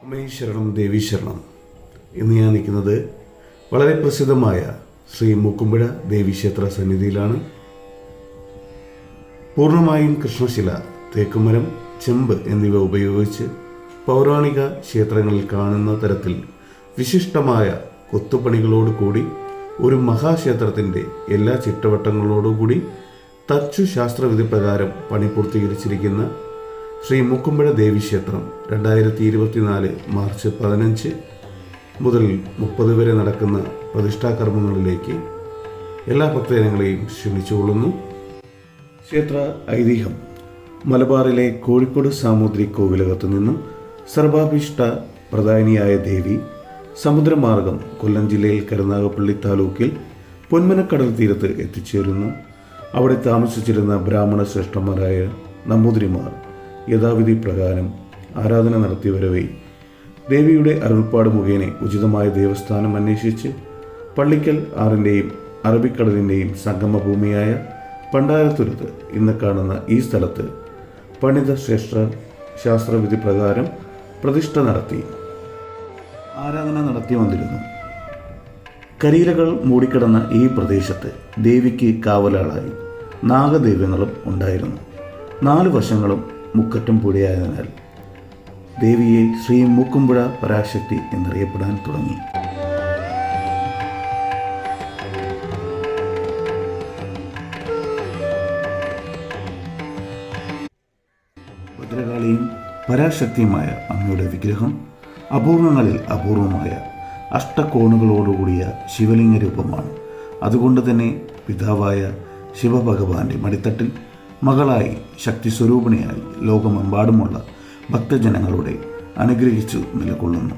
അമ്മേ ശരണം ദേവി ശരണം ഇന്ന് ഞാൻ നിൽക്കുന്നത് വളരെ പ്രസിദ്ധമായ ശ്രീ മൂക്കുമ്പുഴ ദേവീക്ഷേത്ര സന്നിധിയിലാണ്. പൂർണമായും കൃഷ്ണശില തേക്കുമരം ചെമ്പ് എന്നിവ ഉപയോഗിച്ച് പൗരാണിക ക്ഷേത്രങ്ങളിൽ കാണുന്ന തരത്തിൽ വിശിഷ്ടമായ കൊത്തുപണികളോട് കൂടി ഒരു മഹാക്ഷേത്രത്തിന്റെ എല്ലാ ചിട്ടവട്ടങ്ങളോടുകൂടി തച്ചു ശാസ്ത്രവിധി പ്രകാരം പണി പൂർത്തീകരിച്ചിരിക്കുന്ന ശ്രീ മുക്കുമ്പഴ ദേവീക്ഷേത്രം രണ്ടായിരത്തി ഇരുപത്തിനാല് മാർച്ച് പതിനഞ്ച് മുതൽ മുപ്പത് വരെ നടക്കുന്ന പ്രതിഷ്ഠാകർമ്മങ്ങളിലേക്ക് എല്ലാ ഭക്തജനങ്ങളെയും ക്ഷണിച്ചുകൊള്ളുന്നു. ക്ഷേത്ര ഐതിഹ്യം മലബാറിലെ കോഴിക്കോട് സാമുദ്രി കോവിലകത്തു നിന്നും സർവാഭിഷ്ഠ പ്രധാനിയായ ദേവി സമുദ്രമാർഗം കൊല്ലം ജില്ലയിൽ കരുനാഗപ്പള്ളി താലൂക്കിൽ പൊന്മനക്കടൽ തീരത്ത് എത്തിച്ചേരുന്നു. അവിടെ താമസിച്ചിരുന്ന ബ്രാഹ്മണ ശ്രേഷ്ഠന്മാരായ നമ്പൂതിരിമാർ യഥാവിധി പ്രകാരം ആരാധന നടത്തി വരവേ ദേവിയുടെ അരുൾപ്പാട് മുഖേന ഉചിതമായ ദേവസ്ഥാനം അന്വേഷിച്ച് പള്ളിക്കൽ ആറിന്റെയും അറബിക്കടലിന്റെയും സംഗമഭൂമിയായ പണ്ടാരത്തുരുത്ത് ഇന്ന് കാണുന്ന ഈ സ്ഥലത്ത് പണിത ശ്രേഷ്ഠ ശാസ്ത്രവിധി പ്രകാരം പ്രതിഷ്ഠ നടത്തി. ആരാധന നടത്തി വന്നിരുന്നു. കരിയിലകൾ മൂടിക്കിടന്ന ഈ പ്രദേശത്ത് ദേവിക്ക് കാവലാളായി നാഗദൈവങ്ങളും ഉണ്ടായിരുന്നു. നാല് വശങ്ങളും മുക്കറ്റം പുഴയായതിനാൽ ദേവിയെ ശ്രീ മൂക്കുംപുഴ പരാശക്തി എന്നറിയപ്പെടാൻ തുടങ്ങി. ഭദ്രകാളിയും പരാശക്തിയുമായ അമ്മയുടെ വിഗ്രഹം അപൂർവങ്ങളിൽ അപൂർവമായ അഷ്ടകോണുകളോടുകൂടിയ ശിവലിംഗ രൂപമാണ് അതുകൊണ്ട് തന്നെ പിതാവായ ശിവഭഗവാന്റെ മടിത്തട്ടിൽ മകളായി ശക്തി സ്വരൂപിണിയായി ലോകമെമ്പാടുമുള്ള ഭക്തജനങ്ങളുടെ അനുഗ്രഹിച്ചു നിലകൊള്ളുന്നു.